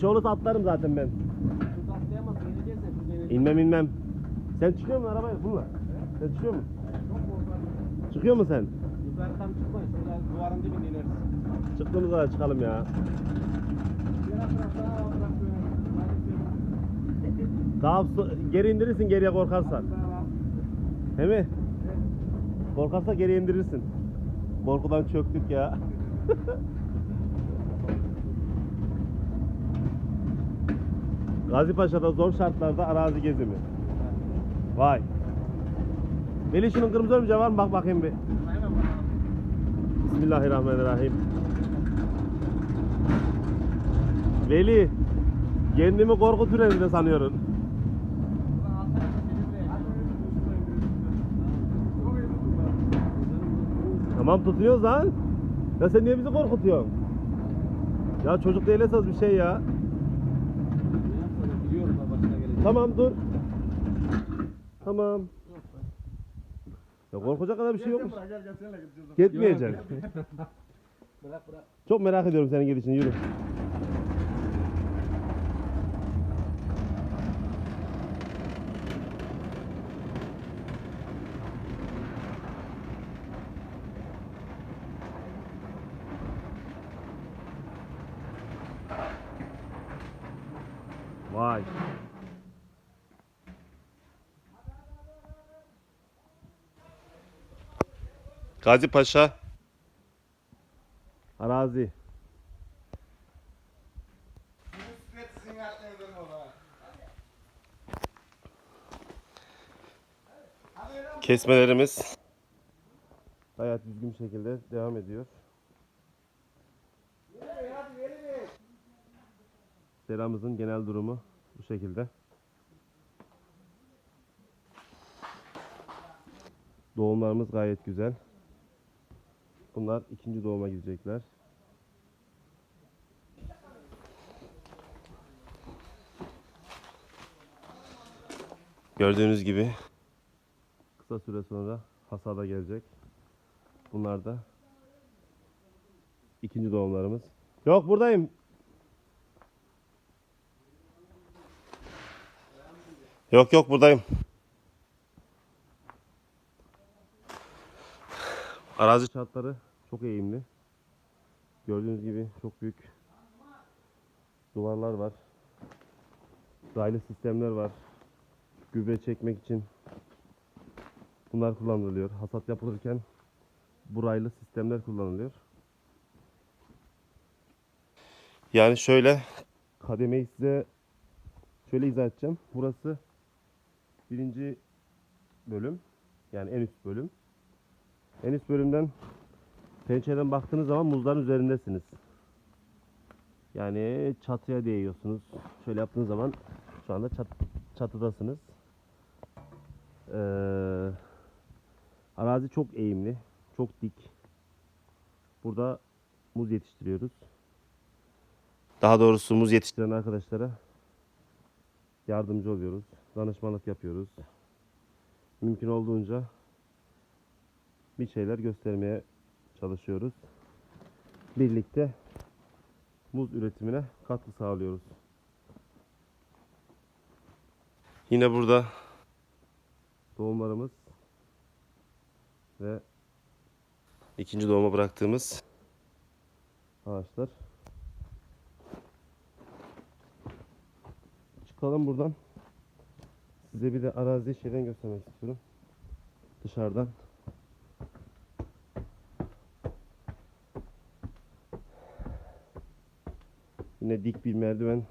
şey olursa atlarım zaten ben. Şurada ineceksin. İnmem inmem. Sen çıkıyor musun arabaya bununla? Sen çıkıyor musun? Çıkıyor musun sen? Yukarı tam çıkmayın. Şurada duvarın dibinde inersin. Çıktığımız zaman çıkalım ya. Daha so- geri indirirsin geriye korkarsan. He mi? Korkarsa geri indirirsin. Korkudan çöktük ya. Gazi Paşa'da zor şartlarda arazi gezimi. Vay. Veli şunun kırmızı örümceği var mı? Bak bakayım bir. Bismillahirrahmanirrahim. Veli, kendimi korku türevinde sanıyorum. Tamam tutuyoruz lan. Ya sen niye bizi korkutuyorsun? Ya çocuk değil esas bir şey ya. Biliyorum da başına gelecek. Tamam dur. Tamam. Ya korkacak kadar bir şey yokmuş. Gitmeyecek. Bırak bırak. Çok merak ediyorum senin gidişini yürü. Vay. Gazi Paşa Arazi. Kesmelerimiz gayet düzgün bir şekilde devam ediyor. Seramızın genel durumu bu şekilde. Doğumlarımız gayet güzel. Bunlar ikinci doğuma gidecekler. Gördüğünüz gibi kısa süre sonra hasada gelecek. Bunlar da ikinci doğumlarımız. Yok buradayım. Yok yok buradayım. Arazi şartları çok eğimli. Gördüğünüz gibi çok büyük duvarlar var. Raylı sistemler var. Gübre çekmek için bunlar kullanılıyor. Hasat yapılırken bu raylı sistemler kullanılıyor. Yani şöyle kademeyi size şöyle izah edeceğim. Burası birinci bölüm. Yani en üst bölüm. En üst bölümden pencereden baktığınız zaman muzların üzerindesiniz. Yani çatıya değiyorsunuz. Şöyle yaptığınız zaman şu anda çat, çatıdasınız. Ee, arazi çok eğimli, çok dik. Burada muz yetiştiriyoruz. Daha doğrusu muz yetiştiren arkadaşlara yardımcı oluyoruz. Danışmanlık yapıyoruz. Mümkün olduğunca bir şeyler göstermeye çalışıyoruz. Birlikte muz üretimine katkı sağlıyoruz. Yine burada doğumlarımız ve ikinci doğuma bıraktığımız ağaçlar. Çıkalım buradan. Size bir de arazi şeyden göstermek istiyorum. Dışarıdan. Yine dik bir merdiven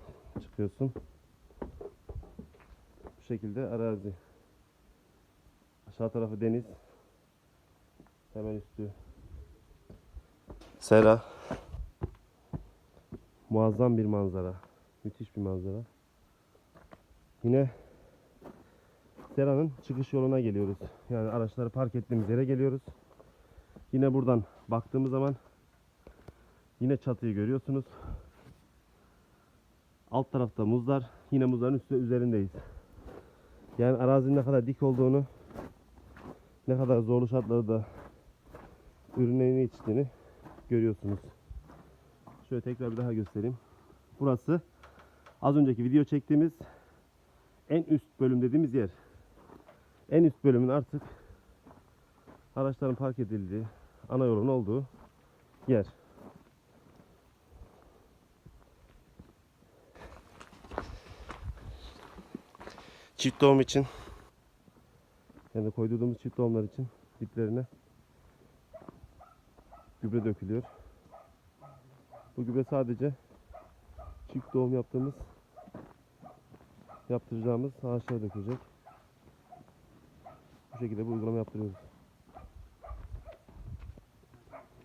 çıkıyorsun. Bu şekilde arazi. Aşağı tarafı deniz. Hemen üstü. Sera. Muazzam bir manzara. Müthiş bir manzara. Yine Sera'nın çıkış yoluna geliyoruz. Yani araçları park ettiğimiz yere geliyoruz. Yine buradan baktığımız zaman yine çatıyı görüyorsunuz. Alt tarafta muzlar. Yine muzların üstü üzerindeyiz. Yani arazinin ne kadar dik olduğunu, ne kadar zorlu şartlarda ürünlerin yetiştiğini görüyorsunuz. Şöyle tekrar bir daha göstereyim. Burası Az önceki video çektiğimiz en üst bölüm dediğimiz yer. En üst bölümün artık araçların park edildiği, ana yolun olduğu yer. Çift doğum için yani koyduğumuz çift doğumlar için diplerine gübre dökülüyor. Bu gübre sadece çift doğum yaptığımız yaptıracağımız ağaçlara dökülecek. Bu şekilde bu uygulama yaptırıyoruz.